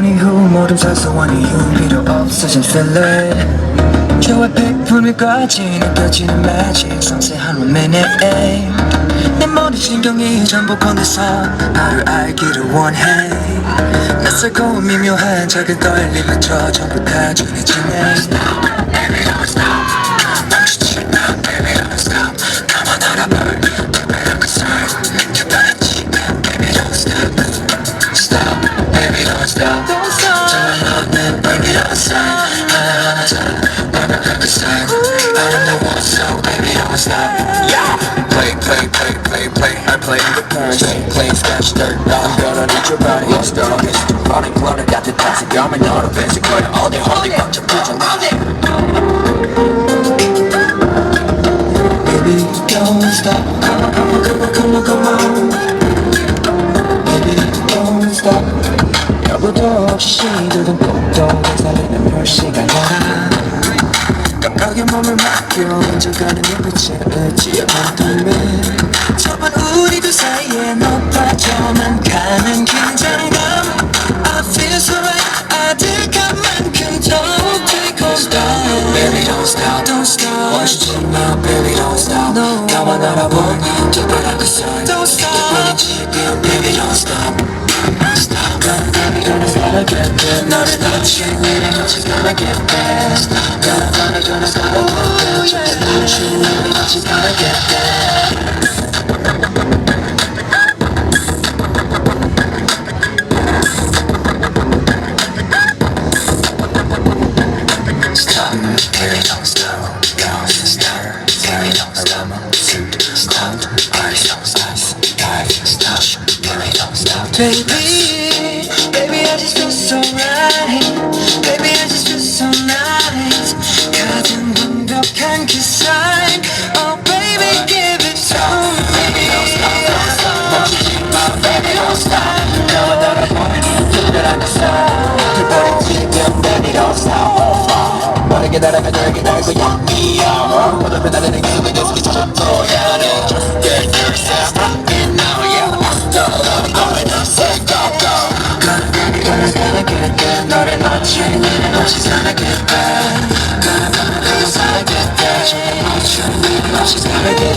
조금 사소한 이유 필요 없어진 feeling 저의 백분위까지 느껴지는 magic 섬세한 원맨의 aim 내 머리 신경이 전부 건네서 나를 알기를 원해 낯설고 미묘한 작은 떨림마저 전부 다 전해지네 Baby don't stop 멈추지 마 Baby don't stop 나만 알아볼 stop. Don't stop. Turn my love, man, burn it outside. Higher on the top, burn up every side. Out of the wall, so baby, don't stop. Yeah. Play, play, play, play, play. I play the punch. Play, play, scratch dirt. Now I'm gonna need your body. Lost all this. Running, running, got the toxic. I'm an auto basic. All day, all day, bunch of all day. Baby, don't stop. 깜빡이 몸을 맡겨 인정가는 눈빛에 지어가는 꿈에 저번 우리 두 사이에 높아져만 가는 긴장감 I feel so right 아득한 만큼 더욱 take on stop Baby don't stop don't stop 멈추지 마 baby don't stop no. 나만 알아보니 특별한 그 sign don't stop 너를 놓친 일에 놓치 gonna get back Stop Baby don't stop again 놓친 일에 놓치 gonna get back Stop, baby, don't stop, don't stop, baby, don't stop, suit, stop, eyes, don't stop, dive, stop, baby, don't stop, baby, baby, I just feel so right, baby, I just feel so nice, 가장 완벽한 그 sign, oh baby, give it to me, don't stop, 멈추지 마, baby, don't stop, 너와 나를 보는 특별한 그 sign, 특별한 지금, baby, don't stop, 빠르게 날아가 너에게 날 거야 미야 모두 변하는 기분이 계속 저토야 내 잘 살겠다 너를 맞추는 일 없이 살겠다 나는 살겠다 절대 멈추는 일 없이 살겠다